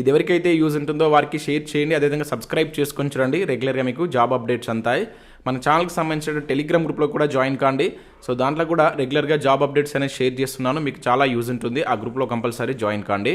ఇది ఎవరికైతే యూజ్ ఉంటుందో వారికి షేర్ చేయండి. అదేవిధంగా సబ్స్క్రైబ్ చేసుకొని చూడండి. రెగ్యులర్గా మీకు జాబ్ అప్డేట్స్ అంతాయి. మన ఛానల్కి సంబంధించిన టెలిగ్రామ్ గ్రూప్లో కూడా జాయిన్ కాండి. సో దాంట్లో కూడా రెగ్యులర్గా జాబ్ అప్డేట్స్ అనేది షేర్ చేస్తున్నాను. మీకు చాలా యూజ్ ఉంటుంది. ఆ గ్రూప్లో కంపల్సరీ జాయిన్ కాండి.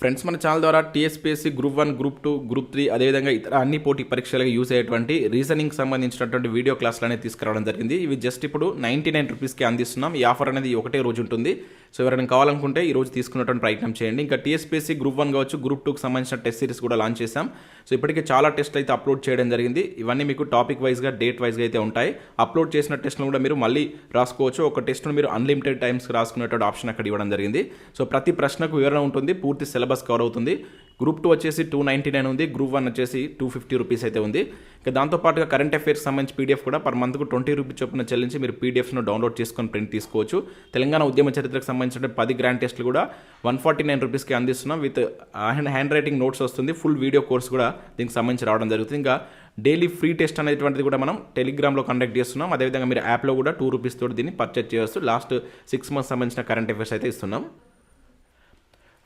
ఫ్రెండ్స్ మన ఛానల్ ద్వారా TSPSC group one group two group three అదేవిధంగా ఇతర అన్ని పోటీ పరీక్షలకు యూజ్ అయ్యేటువంటి రీజనింగ్ సంబంధించినటువంటి వీడియో క్లాసులు అనేది తీసుకురావడం జరిగింది. ఇవి జస్ట్ ఇప్పుడు నైంటీ నైన్ రూపీస్కి అందిస్తున్నాం. ఈ ఆఫర్ అనేది ఒకటే రోజు ఉంటుంది. సో ఎవరైనా కావాలనుకుంటే ఈ రోజు తీసుకున్నటువంటి ప్రయత్నం చేయండి. ఇంకా టీఎస్పీఎస్సీ గ్రూప్ వన్ కావచ్చు గ్రూప్ టూకి సంబంధించిన టెస్ట్ సిరీస్ కూడా లాంచ్ చేశాం. సో ఇప్పటికే చాలా టెస్ట్లు అయితే అప్లోడ్ చేయడం జరిగింది. ఇవన్నీ మీకు టాపిక్ వైజ్గా డేట్ వైజ్గా అయితే ఉంటాయి. అప్లోడ్ చేసిన టెస్ట్ను కూడా మీరు మళ్ళీ రాసుకోవచ్చు. ఒక టెస్ట్ను మీరు అన్లిమిటెడ్ టైమ్స్ రాసుకునేటువంటి ఆప్షన్ అక్కడ ఇవ్వడం జరిగింది. సో ప్రతి ప్రశ్నకు వివరణ ఉంటుంది. పూర్తి సిలబస్ కవర్ అవుతుంది. గ్రూప్ టూ వచ్చేసి టూ నైంటీ నైన్ ఉంది గ్రూప్ వన్ వచ్చేసి టూ ఫిఫ్టీ రూపీస్ అయితే ఉంది. ఇంకా దాంతోపాటుగా కరెంట్ అఫైర్స్ సంబంధించి పీడిఎఫ్ కూడా పర్ మంత్కు ట్వంటీ రూపీస్ చొప్పున చెల్లించి మీరు పీడిఎఫ్ను డౌన్లోడ్ చేసుకొని ప్రింట్ తీసుకోవచ్చు. తెలంగాణ ఉద్యమ చరిత్రకు సంబంధించిన పది గ్రాండ్ టెస్ట్లు కూడా వన్ ఫార్టీ నైన్ రూపీస్కి అందిస్తున్నాం. With hand handwriting notes వస్తుంది. ఫుల్ వీడియో కోర్స్ కూడా దీనికి సంబంధించి రావడం జరుగుతుంది. ఇంకా డైలీ ఫ్రీ టెస్ట్ అనేటువంటిది కూడా మనం టెలిగ్రామ్లో కండక్ట్ చేస్తున్నాం. అదేవిధంగా మీరు యాప్లో కూడా టూ రూపీస్ తోటి దీన్ని పర్చేజ్ చేయవచ్చు. లాస్ట్ సిక్స్ మంత్స్ సంబంధించిన కరెంట్ అఫైర్స్ అయితే ఇస్తున్నాం.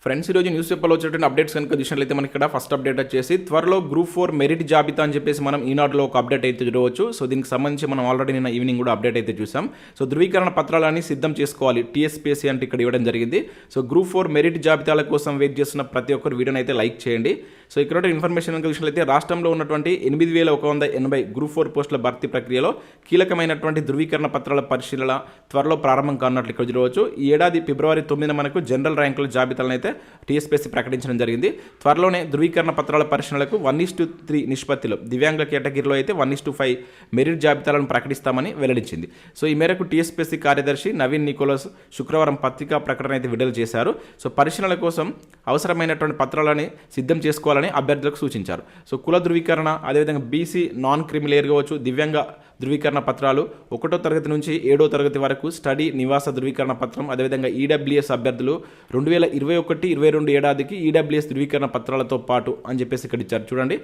ఫ్రెండ్స్ ఈరోజు న్యూస్ పేపర్లో వచ్చేటువంటి అప్డేట్స్ కనుక చూసినట్లయితే మనకి ఇక్కడ ఫస్ట్ అప్డేట్ వచ్చేసి త్వరలో గ్రూప్ ఫోర్ మెరిట్ జాబితా అని చెప్పేసి మనం ఈనాడులో ఒక అప్డేట్ అయితే చూడవచ్చు. సో దీనికి సంబంధించి మనం ఆల్రెడీ నిన్న ఈవినింగ్ కూడా అప్డేట్ అయితే చూసాం. సో ధృవీకరణ పత్రాలని సిద్ధం చేసుకోవాలి. టీఎస్పీఎస్సీ అంటే ఇక్కడ ఇవ్వడం జరిగింది. సో గ్రూప్ ఫోర్ మెరిట్ జాబితాల కోసం వెయిట్ చేస్తున్న ప్రతి ఒక్కరు వీడియోని అయితే లైక్ చేయండి. సో ఇక్కడ ఇన్ఫర్మేషన్ కనుక రాష్ట్రంలో ఉన్నటువంటి ఎనిమిది వేల ఒక వంద ఎనభై గ్రూప్ ఫోర్ పోస్టుల భర్తీ ప్రక్రియలో కీలకమైనటువంటి ధృవీకరణ పత్రాల పరిశీలన త్వరలో ప్రారంభం కానున్నట్లు ఇక్కడ చూడవచ్చు. ఈ ఏడాది ఫిబ్రవరి తొమ్మిదిన మనకు జనరల్ ర్యాంకుల జాబితాలను అయితే టీఎస్పీఎస్సీ ప్రకటించడం జరిగింది. త్వరలోనే ధృవీకరణ పత్రాల పరిశీలనలకు వన్ ఈస్ టు త్రీ నిష్పత్తిలో దివ్యాంగుల కేటగిరీలో అయితే one is to five merit జాబితాలను ప్రకటిస్తామని వెల్లడించింది. సో ఈ మేరకు టీఎస్పీఎస్సీ కార్యదర్శి నవీన్ నికోలస్ శుక్రవారం పత్రికా ప్రకటన అయితే విడుదల చేశారు. సో పరిశీలనల కోసం అవసరమైనటువంటి పత్రాలని సిద్ధం చేసుకోవాలని అభ్యర్థులకు సూచించారు. సో కుల ధృవీకరణ అదేవిధంగా బీసీ నాన్ క్రిమిలేయర్ కావచ్చు దివ్యాంగ ధృవీకరణ పత్రాలు ఒకటో తరగతి నుంచి ఏడో తరగతి వరకు స్టడీ నివాస ధృవీకరణ పత్రం అదేవిధంగా ఈడబ్ల్యూఎస్ అభ్యర్థులు రెండు వేల ఇరవై ఒకటి ఇరవై రెండు ఏడాదికి ఈడబ్ల్యూఎస్ ధృవీకరణ పత్రాలతో పాటు అని చెప్పేసి ఇక్కడ ఇచ్చారు. చూడండి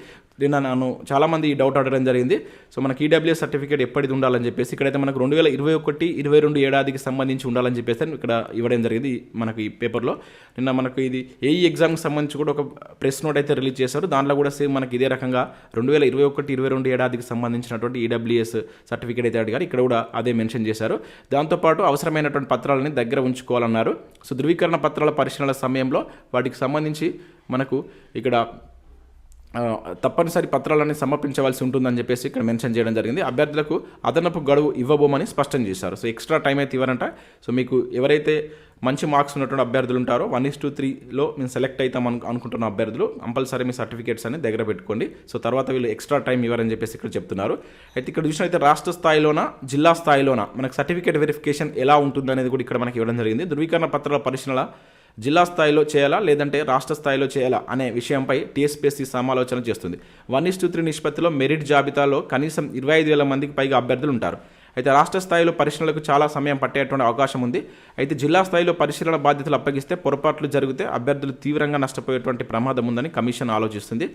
నిన్న నన్ను చాలామంది ఈ డౌట్ అడగడం జరిగింది. సో మనకి ఈడబ్ల్యూఎస్ సర్టిఫికేట్ ఎప్పటిది ఉండాలని చెప్పేసి ఇక్కడైతే మనకు రెండు వేల ఇరవై ఒకటి ఇరవై రెండు ఏడాదికి సంబంధించి ఉండాలని చెప్పేసి ఇక్కడ ఇవ్వడం జరిగింది మనకి ఈ పేపర్లో నిన్న మనకు ఇది ఏ ఎగ్జామ్కి సంబంధించి కూడా ఒక ప్రెస్ నోట్ అయితే రిలీజ్ చేశారు. దానిలో కూడా సేమ్ మనకి ఇదే రకంగా రెండు వేల ఇరవై ఒకటి ఇరవై రెండు ఏడాదికి సంబంధించినటువంటి ఈడబ్ల్యూఎస్ సర్టిఫికేట్ అయితే అడిగారు. ఇక్కడ కూడా అదే మెన్షన్ చేశారు. దాంతోపాటు అవసరమైనటువంటి పత్రాలని దగ్గర ఉంచుకోవాలన్నారు. సో ధృవీకరణ పత్రాల పరిశీలన సమయంలో వాటికి సంబంధించి మనకు ఇక్కడ తప్పనిసరి పత్రాలన్నీ సమర్పించవలసి ఉంటుందని చెప్పేసి ఇక్కడ మెన్షన్ చేయడం జరిగింది. అభ్యర్థులకు అదనపు గడువు ఇవ్వబోమని స్పష్టం చేశారు. సో ఎక్స్ట్రా టైం అయితే ఇవ్వరంట. సో మీకు ఎవరైతే మంచి మార్క్స్ ఉన్నటువంటి అభ్యర్థులు ఉంటారో వన్ ఇస్ టూ త్రీలో మేము సెలెక్ట్ అవుతాం అను అనుకుంటున్న అభ్యర్థులు కంపల్సరీ మీ సర్టిఫికేట్స్ అని దగ్గర పెట్టుకోండి. సో తర్వాత వీళ్ళు ఎక్స్ట్రా టైం ఇవ్వరని చెప్పేసి ఇక్కడ చెప్తున్నారు. అయితే ఇక్కడ చూసినైతే రాష్ట్ర స్థాయిలోన జిల్లా స్థాయిలోన మనకు సర్టిఫికేట్ వెరిఫికేషన్ ఎలా ఉంటుంది అనేది కూడా ఇక్కడ మనకి ఇవ్వడం జరిగింది. ధృవీకరణ పత్రాల పరిశీలన జిల్లా స్థాయిలో చేయాలా లేదంటే రాష్ట్ర స్థాయిలో చేయాలా అనే విషయంపై టీఎస్పీఎస్సీ సమాలోచన చేస్తుంది. వన్ ఇస్టు త్రీ నిష్పత్తిలో మెరిట్ జాబితాలో కనీసం ఇరవై ఐదు వేల మందికి పైగా అభ్యర్థులు ఉంటారు. అయితే రాష్ట్ర స్థాయిలో పరిశీలనలకు చాలా సమయం పట్టేటువంటి అవకాశం ఉంది. అయితే జిల్లా స్థాయిలో పరిశీలన బాధ్యతలు అప్పగిస్తే పొరపాట్లు జరిగితే అభ్యర్థులు తీవ్రంగా నష్టపోయేటువంటి ప్రమాదం ఉందని కమిషన్ ఆలోచిస్తుంది.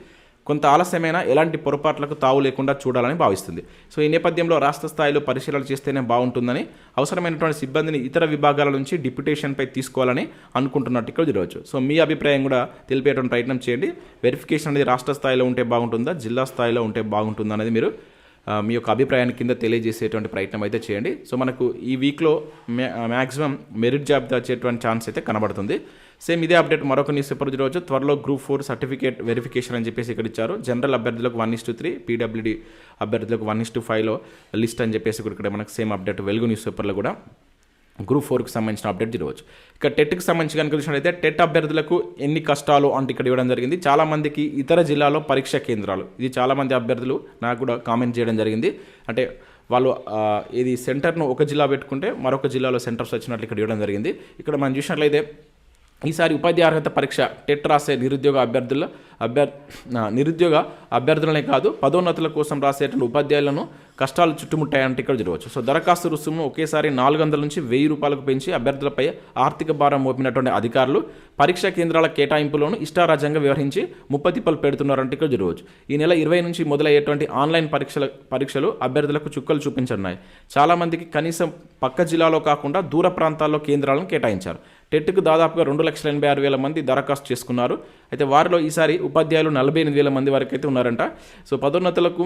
కొంత ఆలస్యమైన ఎలాంటి పొరపాట్లకు తావు లేకుండా చూడాలని భావిస్తుంది. సో ఈ నేపథ్యంలో రాష్ట్ర స్థాయిలో పరిశీలన చేస్తేనే బాగుంటుందని అవసరమైనటువంటి సిబ్బందిని ఇతర విభాగాల నుంచి డిప్యుటేషన్పై తీసుకోవాలని అనుకుంటున్నట్టు ఇక్కడ చూడవచ్చు సో మీ అభిప్రాయం కూడా తెలిపేటువంటి ప్రయత్నం చేయండి. వెరిఫికేషన్ అనేది రాష్ట్ర స్థాయిలో ఉంటే బాగుంటుందా జిల్లా స్థాయిలో ఉంటే బాగుంటుందా అనేది మీరు మీ యొక్క అభిప్రాయాన్ని కింద తెలియజేసేటువంటి ప్రయత్నం అయితే చేయండి. సో మనకు ఈ వీక్లో మ్యాక్సిమం మెరిట్ జాబితా వచ్చేటువంటి ఛాన్స్ అయితే కనబడుతుంది. సేమ్ ఇదే అప్డేట్ మరొక న్యూస్ పేపర్ చూడవచ్చు. త్వరలో గ్రూప్ ఫోర్ సర్టిఫికేట్ వెరిఫికేషన్ అని చెప్పేసి ఇక్కడ ఇచ్చారు. జనరల్ అభ్యర్థులకు one is to three PWD అభ్యర్థులకు వన్ ఇస్ టు ఫైవ్లో లిస్ట్ అని చెప్పేసి ఇక్కడ మనకు సేమ్ అప్డేట్ వెలుగు న్యూస్ పేపర్లో కూడా గ్రూప్ ఫోర్కి సంబంధించిన అప్డేట్ చూడవచ్చు. ఇక టెట్కి సంబంధించి కనుక చూసినట్లయితే టెట్ అభ్యర్థులకు ఎన్ని కష్టాలు అంటే ఇక్కడ ఇవ్వడం జరిగింది. చాలామందికి ఇతర జిల్లాలో పరీక్ష కేంద్రాలు. ఇది చాలామంది అభ్యర్థులు నాకు కూడా కామెంట్ చేయడం జరిగింది. అంటే వాళ్ళు ఇది సెంటర్ను ఒక జిల్లా పెట్టుకుంటే మరొక జిల్లాలో సెంటర్స్ వచ్చినట్లు ఇక్కడ ఇవ్వడం జరిగింది. ఇక్కడ మనం చూసినట్లయితే ఈసారి ఉపాధి అర్హత పరీక్ష టెట్ రాసే నిరుద్యోగ అభ్యర్థుల అభ్యర్ నిరుద్యోగ అభ్యర్థులనే కాదు పదోన్నతుల కోసం రాసేటువంటి ఉపాధ్యాయులను కష్టాలు చుట్టుముట్టాయంటే ఇక్కడ చూడవచ్చు సో దరఖాస్తు రుసుమును ఒకేసారి నాలుగు వందల నుంచి వెయ్యి రూపాయలకు పెంచి అభ్యర్థులపై ఆర్థిక భారం మోపినటువంటి అధికారులు పరీక్షా కేంద్రాల కేటాయింపులను ఇష్టారాజ్యంగా వ్యవహరించి ముప్పతిప్పలు పెడుతున్నారంటే ఇక్కడ చూడవచ్చు ఈ నెల ఇరవై నుంచి మొదలయ్యేటువంటి ఆన్లైన్ పరీక్షల పరీక్షలు అభ్యర్థులకు చుక్కలు చూపించనున్నాయి. చాలామందికి కనీసం పక్క జిల్లాలో కాకుండా దూర ప్రాంతాల్లో కేంద్రాలను కేటాయించారు. టెట్కు దాదాపుగా రెండు లక్షల ఎనభై ఆరు వేల మంది దరఖాస్తు చేసుకున్నారు. అయితే వారిలో ఈసారి ఉపాధ్యాయులు నలభై ఎనిమిది వేల మంది వరకు అయితే ఉన్నారంట. సో పదోన్నతులకు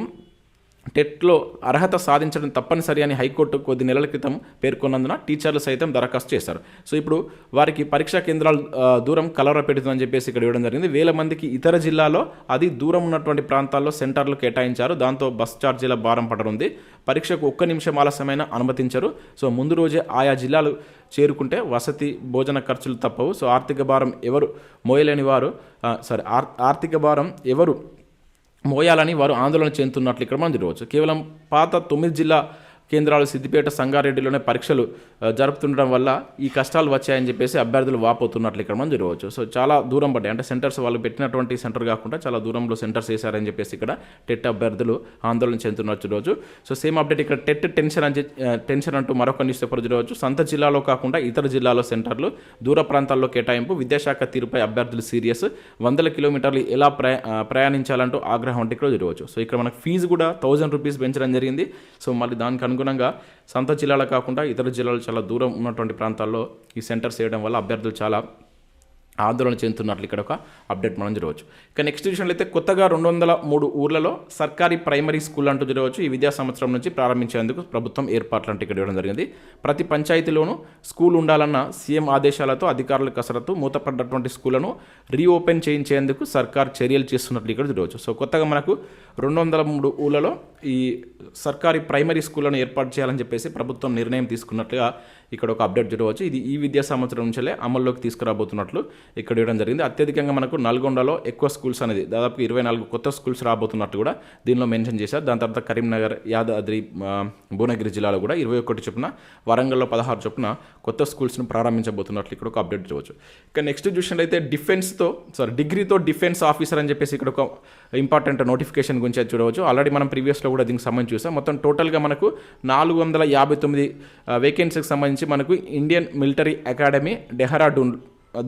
టెట్లో అర్హత సాధించడం తప్పనిసరి అని హైకోర్టు కొద్ది నెలల క్రితం పేర్కొన్నందున టీచర్లు సైతం దరఖాస్తు చేశారు. సో ఇప్పుడు వారికి పరీక్షా కేంద్రాలు దూరం కలవర పెడుతుందని చెప్పేసి ఇక్కడ ఇవ్వడం జరిగింది. వేల మందికి ఇతర జిల్లాలో అది దూరం ఉన్నటువంటి ప్రాంతాల్లో సెంటర్లు కేటాయించారు. దాంతో బస్ ఛార్జీల భారం పడనుంది. పరీక్షకు ఒక్క నిమిషం ఆలస్యమైన అనుమతించరు. సో ముందు రోజే ఆయా జిల్లాలు చేరుకుంటే వసతి భోజన ఖర్చులు తప్పవు. సో ఆర్థిక భారం ఎవరు మోయలేని వారు సారీ ఆర్థిక భారం ఎవరు మోయాలని వారు ఆందోళన చెందుతున్నట్లు ఇక్కడ మనం చూడవచ్చు. కేవలం పాత తొమ్మిది జిల్లా కేంద్రాలు సిద్దిపేట సంగారెడ్డిలోనే పరీక్షలు జరుపుతుండడం వల్ల ఈ కష్టాలు వచ్చాయని చెప్పేసి అభ్యర్థులు వాపోతున్నట్లు ఇక్కడ మనం చూడవచ్చు. సో చాలా దూరం పడ్డాయి. అంటే సెంటర్స్ వాళ్ళు పెట్టినటువంటి సెంటర్ కాకుండా చాలా దూరంలో సెంటర్స్ వేశారని చెప్పేసి ఇక్కడ టెట్ అభ్యర్థులు ఆందోళన చెందుతున్నట్టు చూడవచ్చు. సో సేమ్ అప్డేట్ ఇక్కడ టెట్ టెన్షన్ అని టెన్షన్ అంటూ మరొక న్యూస్ పేపర్ చూడవచ్చు. సొంత జిల్లాలో కాకుండా ఇతర జిల్లాలో సెంటర్లు దూర ప్రాంతాల్లో కేటాయింపు విద్యాశాఖ తీరుపై అభ్యర్థులు సీరియస్ వందల కిలోమీటర్లు ఎలా ప్రయా ప్రయాణించాలంటూ ఆగ్రహం అంటే ఇక్కడ చూడవచ్చు. సో ఇక్కడ మనకు ఫీజు కూడా థౌజండ్ రూపీస్ పెంచడం జరిగింది. సో మళ్ళీ దానికి అనుగుణంగా సొంత జిల్లాలో కాకుండా ఇతర జిల్లాలు చాలా దూరం ఉన్నటువంటి ప్రాంతాల్లో ఈ సెంటర్స్ వేయడం వల్ల అభ్యర్థులు చాలా ఆందోళన చెందుతున్నట్లు ఇక్కడ ఒక అప్డేట్ మనం చూడవచ్చు. ఇక నెక్స్ట్ విషయంలో అయితే కొత్తగా రెండు వందల మూడు ఊర్లలో సర్కారీ ప్రైమరీ స్కూల్ అంటూ చూడవచ్చు ఈ విద్యా సంవత్సరం నుంచి ప్రారంభించేందుకు ప్రభుత్వం ఏర్పాట్లు అంటే ఇక్కడ ఇవ్వడం జరిగింది. ప్రతి పంచాయతీలోనూ స్కూల్ ఉండాలన్న సీఎం ఆదేశాలతో అధికారుల కసరత్తు మూతపడ్డటువంటి స్కూళ్ళను రీఓపెన్ చేయించేందుకు సర్కార్ చర్యలు చేస్తున్నట్లు ఇక్కడ చూడవచ్చు. సో కొత్తగా మనకు రెండు వందల మూడు ఊళ్ళలో ఈ సర్కారీ ప్రైమరీ స్కూళ్ళను ఏర్పాటు చేయాలని చెప్పేసి ప్రభుత్వం నిర్ణయం తీసుకున్నట్లుగా ఇక్కడ ఒక అప్డేట్ చూడవచ్చు. ఇది ఈ విద్యా సంవత్సరం నుంచే అమల్లోకి తీసుకురాబోతున్నట్లు ఇక్కడ ఇవ్వడం జరిగింది. అత్యధికంగా మనకు నల్గొండలో ఎక్కువ స్కూల్స్ అనేది దాదాపు ఇరవై నాలుగు కొత్త స్కూల్స్ రాబోతున్నట్టు కూడా దీనిలో మెన్షన్ చేశారు. దాని తర్వాత కరీంనగర్ యాదాద్రి భువనగిరి జిల్లాలో కూడా ఇరవై ఒకటి చొప్పున వరంగల్లో పదహారు చొప్పున కొత్త స్కూల్స్ను ప్రారంభించబోతున్నట్లు ఇక్కడ ఒక అప్డేట్ చూడవచ్చు. ఇక నెక్స్ట్ చూసినట్లయితే డిఫెన్స్తో సారీ డిగ్రీతో డిఫెన్స్ ఆఫీసర్ అని చెప్పేసి ఇక్కడ ఒక ఇంపార్టెంట్ నోటిఫికేషన్ గురించి అది చూడవచ్చు. ఆల్రెడీ మనం ప్రీవియస్లో కూడా దీనికి సంబంధించి చూసాం. మొత్తం టోటల్గా మనకు నాలుగు వందల యాభై తొమ్మిది వేకెన్సీకి సంబంధించి మనకు ఇండియన్ మిలిటరీ అకాడమీ డెహ్రాడూన్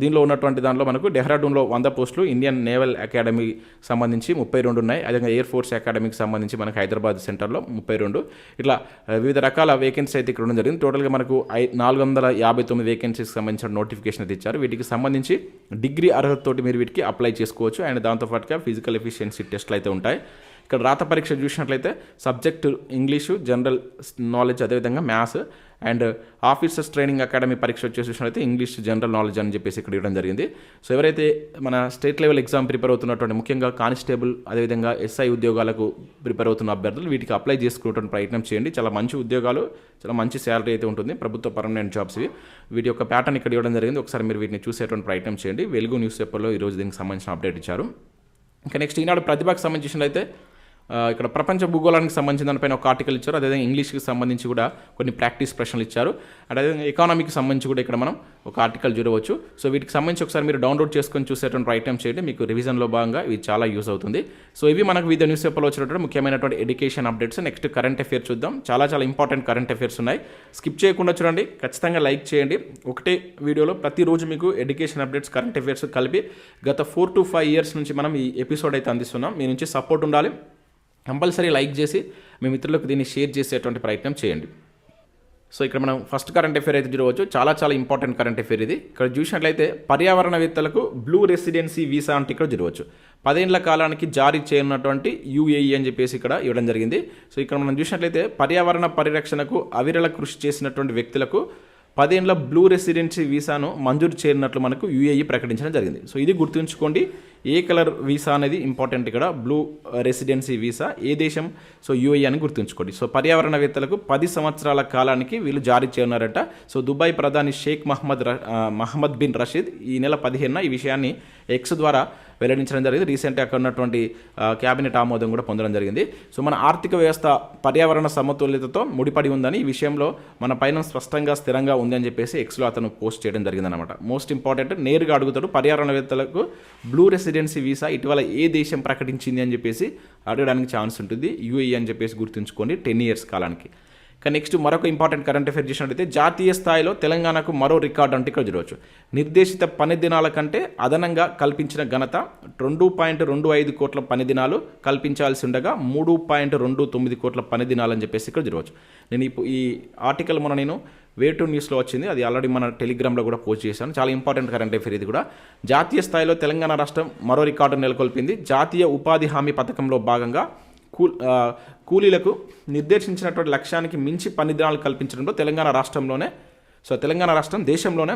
దీనిలో ఉన్నటువంటి దానిలో మనకు డెహ్రాడూన్లో వంద పోస్టులు ఇండియన్ నేవల్ అకాడమీ సంబంధించి ముప్పై రెండు ఉన్నాయి. అదేవిధంగా ఎయిర్ ఫోర్స్ అకాడమీకి సంబంధించి మనకు హైదరాబాద్ సెంటర్లో ముప్పై రెండు. ఇట్లా వివిధ రకాల వేకెన్సీ అయితే ఇక్కడ ఉండడం జరిగింది. టోటల్గా మనకు ఐ నాలుగు వందల యాభై తొమ్మిది వేకెన్సీకి సంబంధించిన నోటిఫికేషన్ అయితే ఇచ్చారు. వీటికి సంబంధించి డిగ్రీ అర్హతతోటి మీరు వీటికి అప్లై చేసుకోవచ్చు. అండ్ దాంతోపాటుగా ఫిజికల్ ఎఫిషియన్సీ టెస్ట్లు అయితే ఉంటాయి. ఇక్కడ రాత పరీక్ష చూసినట్లయితే సబ్జెక్టు ఇంగ్లీషు జనరల్ నాలెడ్జ్ అదేవిధంగా maths and officers training academy పరీక్ష వచ్చేసి ఇంగ్లీష్ జనరల్ నాలెడ్జ్ అని చెప్పేసి ఇక్కడ ఇవ్వడం జరిగింది. సో ఎవరైతే మన స్టేట్ లెవెల్ ఎగ్జామ్ ప్రిపేర్ అవుతున్నటువంటి ముఖ్యంగా కానిస్టేబుల్ అదేవిధంగా ఎస్ఐ ఉద్యోగాలకు ప్రిపేర్ అవుతున్న అభ్యర్థులు వీటికి అప్లై చేసుకునేటువంటి ప్రయత్నం చేయండి. చాలా మంచి ఉద్యోగాలు చాలా మంచి శాలరీ అయితే ఉంటుంది. ప్రభుత్వ పర్మనెంట్ జాబ్స్ ఇవి. వీటి యొక్క ప్యాటర్న్ ఇక్కడ ఇవ్వడం జరిగింది. ఒకసారి మీరు వీటిని చూసేటువంటి ప్రయత్నం చేయండి. వెలుగు న్యూస్ పేపర్లో ఈరోజు దీనికి సంబంధించిన అప్డేట్ ఇచ్చారు. ఇంకా నెక్స్ట్ ఈనాడు ప్రతిభకు సంబంధించినట్లయితే ఇక్కడ ప్రపంచ భూగోళానికి సంబంధించిన దానిపైన ఒక ఆర్టికల్ ఇచ్చారు. అదేవిధంగా ఇంగ్లీష్కి సంబంధించి కూడా కొన్ని ప్రాక్టీస్ ప్రశ్నలు ఇచ్చారు. అండ్ అదేవిధంగా ఎకానమీకి సంబంధించి కూడా ఇక్కడ మనం ఒక ఆర్టికల్ చూడవచ్చు. సో వీటికి సంబంధించి ఒకసారి మీరు డౌన్లోడ్ చేసుకొని చూసేటువంటి ప్రయత్నం చేయండి. మీకు రివిజన్లో భాగంగా ఇవి చాలా యూజ్ అవుతుంది. సో ఇవి మనకు వివిధ న్యూస్ పేపర్లో వచ్చినటువంటి ముఖ్యమైనటువంటి education updates next current affairs చూద్దాం. చాలా చాలా ఇంపార్టెంట్ కరెంట్ అఫేర్స్ ఉన్నాయి. స్కిప్ చేయకుండా చూడండి. ఖచ్చితంగా లైక్ చేయండి. ఒకటే వీడియోలో ప్రతిరోజు మీకు ఎడ్యుకేషన్ అప్డేట్స్ కరెంట్ అఫేర్స్ కలిపి గత ఫోర్ టు ఫైవ్ ఇయర్స్ నుంచి మనం ఈ ఎపిసోడ్ అయితే అందిస్తున్నాం. మీ నుంచి సపోర్ట్ ఉండాలి. కంపల్సరీ లైక్ చేసి మీ మిత్రులకు దీన్ని షేర్ చేసేటువంటి ప్రయత్నం చేయండి. సో ఇక్కడ మనం ఫస్ట్ కరెంట్ అఫేర్ అయితే చూడవచ్చు. చాలా చాలా ఇంపార్టెంట్ కరెంట్ అఫేర్ ఇది. ఇక్కడ చూసినట్లయితే పర్యావరణవేత్తలకు బ్లూ రెసిడెన్సీ వీసా అంటే ఇక్కడ చూడవచ్చు. పదేళ్ళ కాలానికి జారీ చేయనున్నటువంటి యూఏఈ అని చెప్పేసి ఇక్కడ ఇవ్వడం జరిగింది. సో ఇక్కడ మనం చూసినట్లయితే పర్యావరణ పరిరక్షణకు అవిరళ కృషి చేసినటువంటి వ్యక్తులకు పదేళ్ళ బ్లూ రెసిడెన్సీ వీసాను మంజూరు చేరినట్లు మనకు యూఏఈ ప్రకటించడం జరిగింది. సో ఇది గుర్తుంచుకోండి ఏ కలర్ వీసా అనేది ఇంపార్టెంట్ ఇక్కడ? బ్లూ రెసిడెన్సీ వీసా ఏ దేశం? సో యూఏఈ అని గుర్తుంచుకోండి. సో పర్యావరణవేత్తలకు పది సంవత్సరాల కాలానికి వీళ్ళు జారీ చేయనున్నారట. సో దుబాయ్ ప్రధాని Sheikh Mohammed Mohammed bin Rashid ఈ నెల పదిహేనున ఈ విషయాన్ని ఎక్స్ ద్వారా వెల్లడించడం జరిగింది. రీసెంట్గా అక్కడ ఉన్నటువంటి క్యాబినెట్ ఆమోదం కూడా పొందడం జరిగింది. సో మన ఆర్థిక వ్యవస్థ పర్యావరణ సమతుల్యతతో ముడిపడి ఉందని ఈ విషయంలో మన పైన స్పష్టంగా స్థిరంగా ఉందని చెప్పేసి ఎక్స్లో అతను పోస్ట్ చేయడం జరిగిందనమాట మోస్ట్ ఇంపార్టెంట్ నేరుగా అడుగుతాడు పర్యావరణవేత్తలకు బ్లూ రెసిడెన్సీ వీసా ఇటీవల ఏ దేశం ప్రకటించింది? అని చెప్పేసి అడగడానికి ఛాన్స్ ఉంటుంది. యూఏ అని చెప్పేసి గుర్తుంచుకోండి టెన్ ఇయర్స్ కాలానికి. నెక్స్ట్ మరొక ఇంపార్టెంట్ కరెంట్ అఫేర్ చూసినట్టయితే జాతీయ స్థాయిలో తెలంగాణకు మరో రికార్డు అంటే ఇక్కడ చూడవచ్చు. నిర్దేశిత పని దినాల కంటే అదనంగా కల్పించిన ఘనత రెండు పాయింట్ రెండు ఐదు కోట్ల పని దినాలు కల్పించాల్సి ఉండగా మూడు పాయింట్ రెండు తొమ్మిది కోట్ల పని దినాలు అని చెప్పేసి ఇక్కడ చూడవచ్చు. నేను ఇప్పుడు ఈ ఆర్టికల్ మొన్న నేను వే టు న్యూస్లో వచ్చింది అది ఆల్రెడీ మన టెలిగ్రామ్లో కూడా పోస్ట్ చేశాను. చాలా ఇంపార్టెంట్ కరెంట్ అఫేర్ ఇది కూడా. జాతీయ స్థాయిలో తెలంగాణ రాష్ట్రం మరో రికార్డు నెలకొల్పింది. జాతీయ ఉపాధి హామీ పథకంలో భాగంగా కూలీలకు నిర్దేశించినటువంటి లక్ష్యానికి మించి పనిదినాలు కల్పించడంలో తెలంగాణ రాష్ట్రంలోనే సో తెలంగాణ రాష్ట్రం దేశంలోనే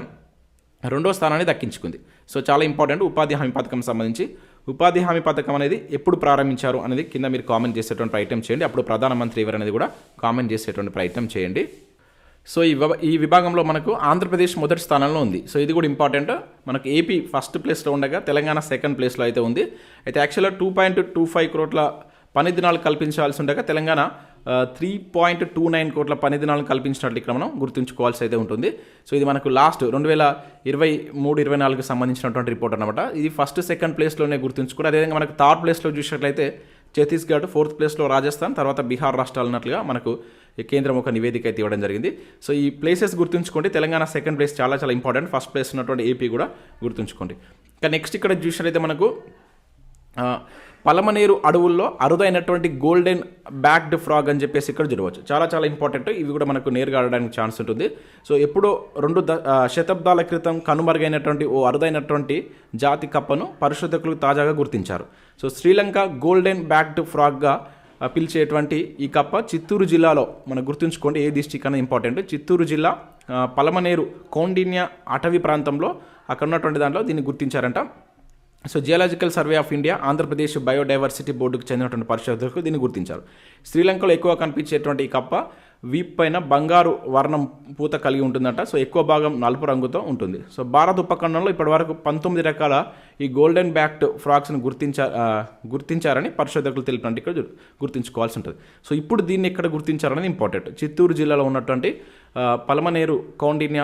రెండో స్థానాన్ని దక్కించుకుంది. సో చాలా ఇంపార్టెంట్ ఉపాధి హామీ పథకం సంబంధించి. ఉపాధి హామీ పథకం అనేది ఎప్పుడు ప్రారంభించారు అనేది కింద మీరు కామెంట్ చేసేటువంటి ప్రయత్నం చేయండి. అప్పుడు ప్రధానమంత్రి ఎవరనేది కూడా కామెంట్ చేసేటువంటి ప్రయత్నం చేయండి. సో ఈ ఈ విభాగంలో మనకు ఆంధ్రప్రదేశ్ మొదటి స్థానంలో ఉంది. సో ఇది కూడా ఇంపార్టెంట్. మనకు ఏపీ ఫస్ట్ ప్లేస్లో ఉండగా తెలంగాణ సెకండ్ ప్లేస్లో అయితే ఉంది. అయితే యాక్చువల్గా టూ పాయింట్ టూ ఫైవ్ కోట్ల పని దినాలు కల్పించాల్సి ఉండగా Telangana three point two nine కోట్ల పని దినాలను కల్పించినట్లు ఇక్కడ మనం గుర్తుంచుకోవాల్సి అయితే ఉంటుంది. సో ఇది మనకు లాస్ట్ రెండు వేల ఇరవై మూడు ఇరవై నాలుగుకి సంబంధించినటువంటి రిపోర్ట్ అనమాట ఇది ఫస్ట్ సెకండ్ ప్లేస్లోనే గుర్తుంచుకోవడం అదేవిధంగా మనకు థర్డ్ ప్లేస్లో చూసినట్లయితే ఛత్తీస్గఢ్ ఫోర్త్ ప్లేస్లో రాజస్థాన్ తర్వాత బీహార్ రాష్ట్రాలు ఉన్నట్లుగా మనకు కేంద్రం ఒక నివేదిక అయితే ఇవ్వడం జరిగింది. సో ఈ ప్లేసెస్ గుర్తుంచుకోండి తెలంగాణ సెకండ్ ప్లేస్ చాలా చాలా ఇంపార్టెంట్ ఫస్ట్ ప్లేస్ ఉన్నటువంటి ఏపీ కూడా గుర్తుంచుకోండి. ఇంకా నెక్స్ట్ ఇక్కడ చూసినట్లయితే మనకు పలమనేరు అడవుల్లో అరుదైనటువంటి గోల్డెన్ బ్యాక్డ్ ఫ్రాగ్ అని చెప్పేసి ఇక్కడ చూడవచ్చు. చాలా చాలా ఇంపార్టెంట్. ఇవి కూడా మనకు నేరుగా ఆడడానికి ఛాన్స్ ఉంటుంది. సో ఎప్పుడో రెండు ద శతాబ్దాల క్రితం కనుమరుగైనటువంటి ఓ అరుదైనటువంటి జాతి కప్పను పరిశోధకులు తాజాగా గుర్తించారు. సో శ్రీలంక గోల్డెన్ బ్యాక్డ్ ఫ్రాగ్గా పిలిచేటువంటి ఈ కప్ప చిత్తూరు జిల్లాలో మనం గుర్తుంచుకోండి ఏ డిస్టిక్ అనేది ఇంపార్టెంట్. చిత్తూరు జిల్లా పలమనేరు కౌండిన్య అటవీ ప్రాంతంలో అక్కడ ఉన్నటువంటి దాంట్లో దీన్ని గుర్తించారంట. So geological survey of India Andhra Pradesh biodiversity బోర్డుకు చెందినటువంటి పరిశోధకులు దీన్ని గుర్తించారు. శ్రీలంకలో ఎక్కువ కనిపించేటువంటి ఈ కప్ప వీప్ పైన బంగారు వర్ణం పూత కలిగి ఉంటుందట. సో ఎక్కువ భాగం నలుపు రంగుతో ఉంటుంది. సో భారత ఉపఖండంలో ఇప్పటివరకు పంతొమ్మిది రకాల ఈ గోల్డెన్ బ్యాక్డ్ ఫ్రాక్స్ని గుర్తించా గుర్తించారని పరిశోధకులు తెలిపినట్టు ఇక్కడ గుర్తించుకోవాల్సి ఉంటుంది. సో ఇప్పుడు దీన్ని ఎక్కడ గుర్తించారనేది ఇంపార్టెంట్ చిత్తూరు జిల్లాలో ఉన్నటువంటి పలమనేరు కౌండిన్య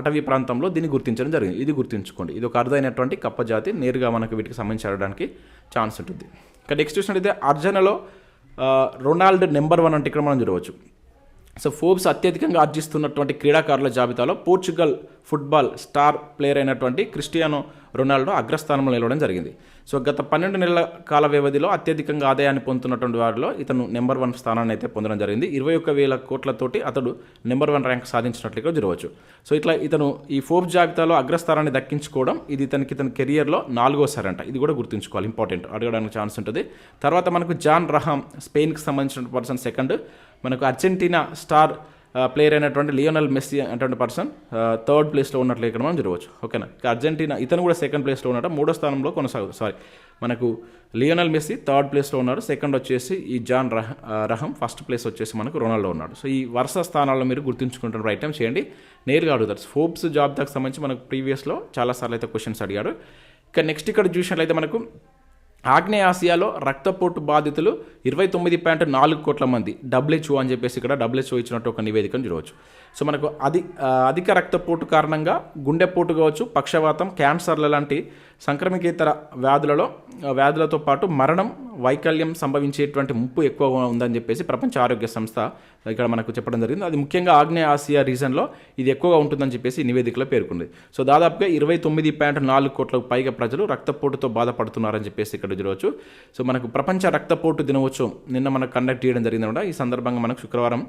అటవీ ప్రాంతంలో దీన్ని గుర్తించడం జరిగింది. ఇది గుర్తుంచుకోండి. ఇది ఒక అరుదైనటువంటి కప్ప జాతి. నేరుగా మనకు వీటికి సంబంధించి ఛాన్స్ ఉంటుంది. ఇంకా నెక్స్ట్ చూసినట్టయితే అర్జనలో రొనాల్డ్ నెంబర్ వన్ అంటే ఇక్కడ మనం చూడవచ్చు. సో ఫోర్బ్స్ అత్యధికంగా ఆర్జిస్తున్నటువంటి క్రీడాకారుల జాబితాలో పోర్చుగల్ ఫుట్బాల్ స్టార్ ప్లేయర్ అయినటువంటి క్రిస్టియానో రొనాల్డో అగ్రస్థానంలో నిలవడం జరిగింది. సో గత పన్నెండు నెలల కాల వ్యవధిలో అత్యధికంగా ఆదాయాన్ని పొందుతున్నటువంటి వారిలో ఇతను నెంబర్ వన్ స్థానాన్ని అయితే పొందడం జరిగింది. ఇరవై ఒక్క వేల కోట్లతోటి అతడు నెంబర్ వన్ ర్యాంక్ సాధించినట్లుగా జరగవచ్చు. సో ఇట్లా ఇతను ఈ ఫోర్బ్ జాబితాలో అగ్రస్థానాన్ని దక్కించుకోవడం ఇది ఇతనికి ఇతని కెరియర్లో నాలుగోసారి అంట. ఇది కూడా గుర్తుంచుకోవాలి. ఇంపార్టెంట్. అడగడానికి ఛాన్స్ ఉంటుంది. తర్వాత మనకు జాన్ రహం స్పెయిన్కి సంబంధించిన పర్సన్ సెకండ్. మనకు అర్జెంటీనా స్టార్ ప్లేయర్ అయినటువంటి లియోనల్ మెస్సీ అటువంటి పర్సన్ థర్డ్ ప్లేస్లో ఉన్నట్లు ఇక్కడ మనం చూడవచ్చు. ఓకేనా? ఇక అర్జెంటీనా ఇతను కూడా సెకండ్ ప్లేస్లో ఉన్నాడు. మూడో స్థానంలో కొనసాగు సారీ మనకు లియోనల్ మెస్సీ థర్డ్ ప్లేస్లో ఉన్నాడు. సెకండ్ వచ్చేసి ఈ జాన్ రహ రహం. ఫస్ట్ ప్లేస్ వచ్చేసి మనకు రొనాల్డో ఉన్నాడు. సో ఈ వరుస స్థానాల్లో మీరు గుర్తుంచుకుంటున్న ప్రయత్నం చేయండి. నేరుగా అడుగుతారు. జాబ్ దగ్గర సంబంధించి మనకు ప్రీవియస్లో చాలాసార్లు అయితే క్వశ్చన్స్ అడిగాడు ఇక నెక్స్ట్ ఇక్కడ చూసినట్లయితే మనకు ఆగ్నేయాసియాలో రక్తపోటు బాధితులు ఇరవై తొమ్మిది పాయింట్ నాలుగు కోట్ల మంది. డబ్ల్యూహెచ్ఓ అని చెప్పేసి ఇక్కడ డబ్ల్యూహెచ్ఓ ఇచ్చినట్టు ఒక నివేదికను చూడవచ్చు. సో మనకు అధి అధిక రక్తపోటు కారణంగా గుండెపోటు కావచ్చు పక్షవాతం క్యాన్సర్ల లాంటి సంక్రమికేతర వ్యాధులలో వ్యాధులతో పాటు మరణం వైకల్యం సంభవించేటువంటి ముప్పు ఎక్కువగా ఉందని చెప్పేసి ప్రపంచ ఆరోగ్య సంస్థ ఇక్కడ మనకు చెప్పడం జరిగింది. అది ముఖ్యంగా ఆగ్నేయ ఆసియా రీజన్లో ఇది ఎక్కువగా ఉంటుందని చెప్పేసి నివేదికలో పేర్కొంది. సో దాదాపుగా ఇరవై తొమ్మిది పాయింట్ నాలుగు కోట్లకు పైగా ప్రజలు రక్తపోటుతో బాధపడుతున్నారని చెప్పేసి ఇక్కడ చూడవచ్చు. సో మనకు ప్రపంచ రక్తపోటు దినోత్సవం నిన్న మనకు కండక్ట్ చేయడం జరిగింది అనమాట. ఈ సందర్భంగా మనకు శుక్రవారం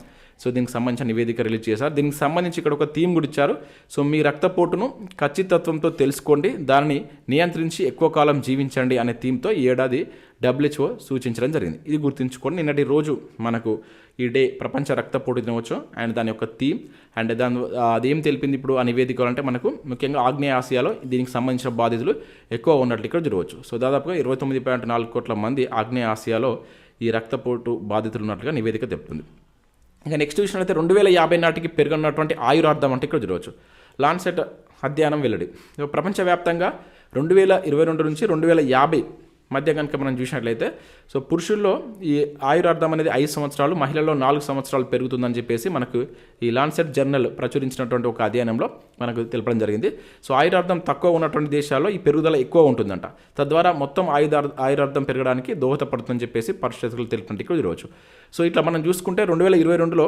సో దీనికి సంబంధించిన నివేదిక రిలీజ్ చేశారు. దీనికి సంబంధించి ఇక్కడ ఒక థీమ్ కూడా ఇచ్చారు. సో మీ రక్తపోటును ఖచ్చితత్వంతో తెలుసుకోండి. దానిని నియంత్రించి ఎక్కువ కాలం జీవించండి అనే థీమ్తో ఈ ఏడాది డబ్ల్యూహెచ్ఓ సూచించడం జరిగింది. ఇది గుర్తుంచుకోండి నిన్నటి రోజు మనకు ఈ డే ప్రపంచ రక్తపోటు దినోత్సవం అండ్ దాని యొక్క థీమ్ అండ్ దాని అదేం తెలిపింది ఇప్పుడు ఆ నివేదికలు అంటే మనకు ముఖ్యంగా ఆగ్నేయ ఆసియాలో దీనికి సంబంధించిన బాధితులు ఎక్కువ ఉన్నట్లు ఇక్కడ చూడవచ్చు. సో దాదాపుగా ఇరవై తొమ్మిది పాయింట్ నాలుగు కోట్ల మంది ఆగ్నేయ ఆసియాలో ఈ రక్తపోటు బాధితులు ఉన్నట్లుగా నివేదిక చెప్తుంది ఇంకా నెక్స్ట్ చూసినట్లయితే రెండు వేల యాభై నాటికి పెరుగున్నటువంటి ఆయురార్థం అంటే ఇక్కడ చూడవచ్చు. లాన్సెట్ అధ్యయనం వెల్లడి. ప్రపంచవ్యాప్తంగా రెండు వేల ఇరవై రెండు నుంచి రెండు వేల యాభై మధ్య కనుక మనం చూసినట్లయితే సో పురుషుల్లో ఈ ఆయురార్థం అనేది ఐదు సంవత్సరాలు మహిళల్లో నాలుగు సంవత్సరాలు పెరుగుతుందని చెప్పేసి మనకు ఈ లాన్సెట్ జర్నల్ ప్రచురించినటువంటి ఒక అధ్యయనంలో మనకు తెలపడం జరిగింది. సో ఆయురార్థం తక్కువ ఉన్నటువంటి దేశాల్లో ఈ పెరుగుదల ఎక్కువ ఉంటుందంట. తద్వారా మొత్తం ఆయుధార్ ఆయురార్థం పెరగడానికి దోహదపడుతుందని చెప్పేసి పరిస్థితులు తెలిపినట్టు ఈరోజు సో ఇట్లా మనం చూసుకుంటే రెండు వేల ఇరవై రెండులో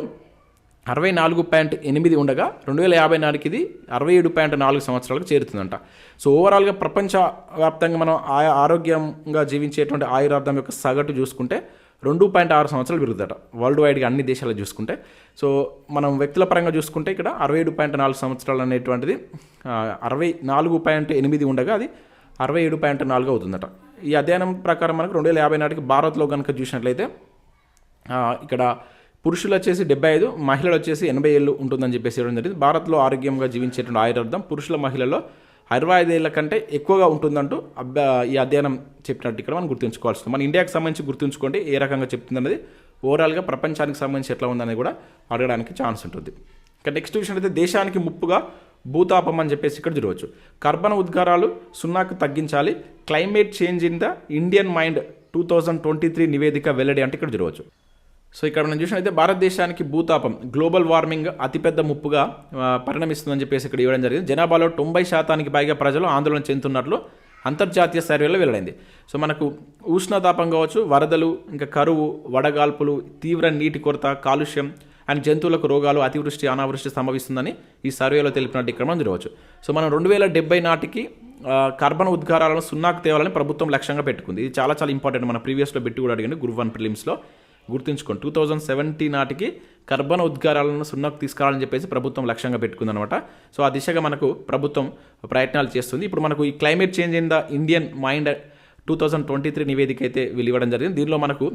అరవై నాలుగు పాయింట్ ఎనిమిది ఉండగా రెండు వేల యాభై నాలుగుకి ఇది అరవై ఏడు పాయింట్ నాలుగు సంవత్సరాలకు చేరుతుందంట. సో ఓవరాల్గా ప్రపంచ వ్యాప్తంగా మనం ఆయా ఆరోగ్యంగా జీవించేటువంటి ఆయురార్థం యొక్క సగటు చూసుకుంటే రెండు పాయింట్ ఆరు సంవత్సరాలు పెరుగుదట వరల్డ్ వైడ్గా అన్ని దేశాలు చూసుకుంటే. సో మనం వ్యక్తుల పరంగా చూసుకుంటే ఇక్కడ అరవై ఏడు పాయింట్ నాలుగు సంవత్సరాలు అనేటువంటిది అరవై నాలుగు పాయింట్ ఎనిమిది ఉండగా అది అరవై ఏడు పాయింట్ నాలుగు అవుతుందట. ఈ అధ్యయనం ప్రకారం మనకు రెండు వేల యాభై నాటికి భారత్లో కనుక చూసినట్లయితే ఇక్కడ పురుషులు వచ్చేసి డెబ్బై ఐదు మహిళలు వచ్చేసి ఎనభై ఏళ్ళు ఉంటుందని చెప్పేసి ఇవ్వడం జరిగింది. భారత్లో ఆరోగ్యంగా జీవించేటువంటి ఆయుర్వేదం పురుషుల మహిళల్లో అరవై ఐదేళ్ళ కంటే ఎక్కువగా ఉంటుందంటూ అబ్బా ఈ అధ్యయనం చెప్పినట్టు ఇక్కడ మనం గుర్తుంచుకోవాల్సింది. మన ఇండియాకి సంబంధించి గుర్తుంచుకోండి ఏ రకంగా చెప్తుందన్నది ఓవరాల్గా ప్రపంచానికి సంబంధించి ఎట్లా ఉందనేది కూడా అడగడానికి ఛాన్స్ ఉంటుంది. ఇంకా నెక్స్ట్ విషయం అయితే దేశానికి ముప్పుగా భూతాపం అని చెప్పేసి ఇక్కడ చూడవచ్చు. కర్బన ఉద్గారాలు సున్నాకు తగ్గించాలి climate change in the Indian mind two thousand twenty three నివేదిక వెల్లడి అంటే ఇక్కడ చూడవచ్చు. సో ఇక్కడ మనం చూసినట్లయితే భారతదేశానికి భూతాపం గ్లోబల్ వార్మింగ్ అతిపెద్ద ముప్పుగా పరిణమిస్తుందని చెప్పేసి ఇక్కడ ఇవ్వడం జరిగింది. జనాభాలో తొంభై శాతానికి పైగా ప్రజలు ఆందోళన చెందుతున్నట్లు అంతర్జాతీయ సర్వేలో వెల్లడైంది. సో మనకు ఉష్ణతాపం కావచ్చు వరదలు ఇంకా కరువు వడగాల్పులు తీవ్ర నీటి కొరత కాలుష్యం అండ్ జంతువులకు రోగాలు అతివృష్టి అనావృష్టి సంభవిస్తుందని ఈ సర్వేలో తెలిపినట్టు ఇక్కడ మనం చూడవచ్చు. సో మనం రెండు వేల డెబ్బై నాటికి కార్బన్ కర్బన ఉద్గారాలను సున్నాకు తేవాలని ప్రభుత్వం లక్ష్యంగా పెట్టుకుంది. ఇది చాలా చాలా ఇంపార్టెంట్. మన ప్రీవియస్లో పెట్టి కూడా అడిగింది గురువన్ ప్రిలిమ్స్లో. గుర్తుంచుకోండి. టూ థౌజండ్ సెవెంటీ నాటికి కర్బన ఉద్గారాలను సున్నాకు తీసుకురావాలని చెప్పేసి ప్రభుత్వం లక్ష్యంగా పెట్టుకుందనమాట సో ఆ దిశగా మనకు ప్రభుత్వం ప్రయత్నాలు చేస్తుంది. ఇప్పుడు మనకు ఈ climate change in the Indian mind two thousand twenty three నివేదిక అయితే వెలువడం జరిగింది. దీనిలో మనకు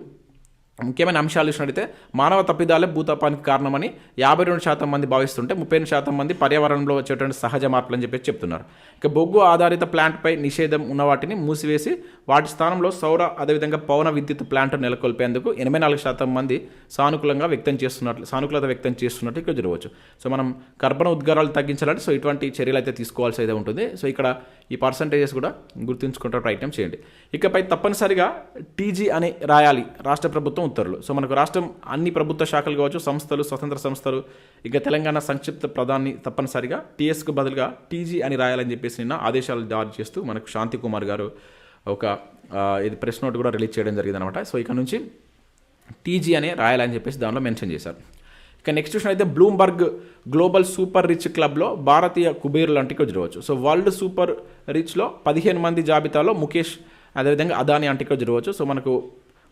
ముఖ్యమైన అంశాలు చూసినట్టయితే మానవ తప్పిదాలే భూతాపానికి కారణమని యాభై రెండు శాతం మంది భావిస్తుంటే ముప్పై రెండు శాతం మంది పర్యావరణంలో వచ్చేటువంటి సహజ మార్పులు అని చెప్పేసి చెప్తున్నారు. ఇక బొగ్గు ఆధారిత ప్లాంట్పై నిషేధం ఉన్న వాటిని మూసివేసి వాటి స్థానంలో సౌర అదేవిధంగా పవన విద్యుత్ ప్లాంట్ నెలకొల్పేందుకు ఎనభై నాలుగు శాతం మంది సానుకూలంగా వ్యక్తం చేస్తున్నట్లు సానుకూలత వ్యక్తం చేస్తున్నట్టు ఇక్కడ చూడవచ్చు. సో మనం కర్బన ఉద్గారాలు తగ్గించాలంటే సో ఇటువంటి చర్యలు అయితే తీసుకోవాల్సి అయితే ఉంటుంది. సో ఇక్కడ ఈ పర్సంటేజెస్ కూడా గుర్తుంచుకుంటే ప్రయత్నం చేయండి. ఇకపై తప్పనిసరిగా టీజీ అని రాయాలి. రాష్ట్ర ప్రభుత్వం ఉత్తర్వులు. సో మనకు రాష్ట్రం అన్ని ప్రభుత్వ శాఖలు కావచ్చు సంస్థలు స్వతంత్ర సంస్థలు ఇక తెలంగాణ సంక్షిప్త ప్రధాని తప్పనిసరిగా టీఎస్కు బదులుగా టీజీ అని రాయాలని చెప్పేసి నిన్న ఆదేశాలు జారీ చేస్తూ మనకు శాంతి కుమార్ గారు ఒక ఇది ప్రెస్ నోట్ కూడా రిలీజ్ చేయడం జరిగింది అనమాట సో ఇక్కడ నుంచి టీజీ అనే రాయాలని చెప్పేసి దానిలో మెన్షన్ చేశారు. ఇక నెక్స్ట్ విషయం అయితే బ్లూంబర్గ్ గ్లోబల్ సూపర్ రిచ్ క్లబ్లో భారతీయ కుబేరులు అంటే ఇక్కడ చూడవచ్చు సో వరల్డ్ సూపర్ రిచ్లో పదిహేను మంది జాబితాలో ముఖేష్ అదేవిధంగా అదాని అంటే ఇక్కడ చూడవచ్చు సో మనకు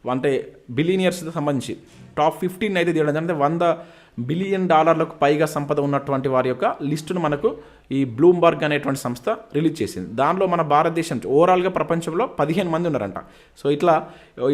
అంటే బిలియనియర్స్కి సంబంధించి. టాప్ ఫిఫ్టీన్ అయితే తీయడం అంటే వంద బిలియన్ డాలర్లకు పైగా సంపద ఉన్నటువంటి వారి యొక్క లిస్టును మనకు ఈ బ్లూంబర్గ్ అనేటువంటి సంస్థ రిలీజ్ చేసింది. దానిలో మన భారతదేశం ఓవరాల్గా ప్రపంచంలో పదిహేను మంది ఉన్నారంట. సో ఇట్లా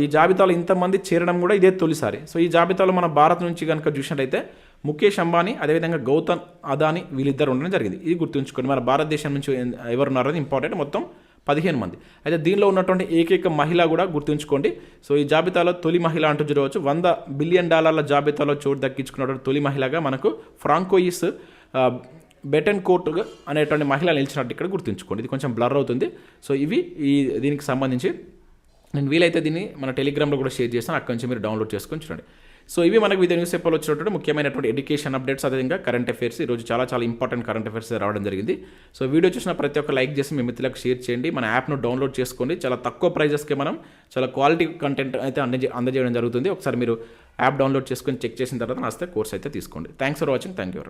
ఈ జాబితాలో ఇంతమంది చేరడం కూడా ఇదే తొలిసారి. సో ఈ జాబితాలో మన భారత్ నుంచి కనుక చూసినట్లయితే ముఖేష్ అంబానీ అదేవిధంగా గౌతమ్ అదాని వీళ్ళిద్దరు ఉండడం జరిగింది. ఇది గుర్తుంచుకోండి. మన భారతదేశం నుంచి ఎవరు ఉన్నారో ఇంపార్టెంట్ మొత్తం పదిహేను మంది. అయితే దీనిలో ఉన్నటువంటి ఏకైక మహిళ కూడా గుర్తుంచుకోండి. సో ఈ జాబితాలో తొలి మహిళ అంటూ చూడవచ్చు. వంద బిలియన్ డాలర్ల జాబితాలో చోటు దక్కించుకున్నటువంటి తొలి మహిళగా మనకు ఫ్రాంకోయిస్ బెటన్ కోర్ట్ అనేటువంటి మహిళ నిలిచినట్టు ఇక్కడ గుర్తుంచుకోండి. ఇది కొంచెం బ్లర్ అవుతుంది. సో ఇవి ఈ దీనికి సంబంధించి నేను వీలైతే దీన్ని మన టెలిగ్రామ్లో కూడా షేర్ చేస్తాను. అక్కడి నుంచి మీరు డౌన్లోడ్ చేసుకొని చూడండి. సో ఇవి మనకు వివిధ న్యూస్ పేపర్లో వచ్చినటువంటి ముఖ్యమైనటువంటి ఎడ్యుకేషన్ అప్డేట్స్ అదేవిధంగా కరెంట్ అఫేర్స్ ఈరోజు చాలా చాలా ఇంపార్టెంట్ కరెంట్ అఫేర్స్ రావడం జరిగింది. సో వీడియో చూసిన ప్రతి ఒక్క లైక్ చేసి మీ మిత్రులకు షేర్ చేయండి. మన యాప్ను డౌన్లోడ్ చేసుకోండి. చాలా తక్కువ ప్రైజెస్కి మనం చాలా క్వాలిటీ కంటెంట్ అయితే అందజే అందజేయడం జరుగుతుంది. ఒకసారి మీరు యాప్ డౌన్లోడ్ చేసుకొని చెక్ చేసిన తర్వాత నస్తే కోర్స్ అయితే తీసుకోండి. Thanks for watching thank you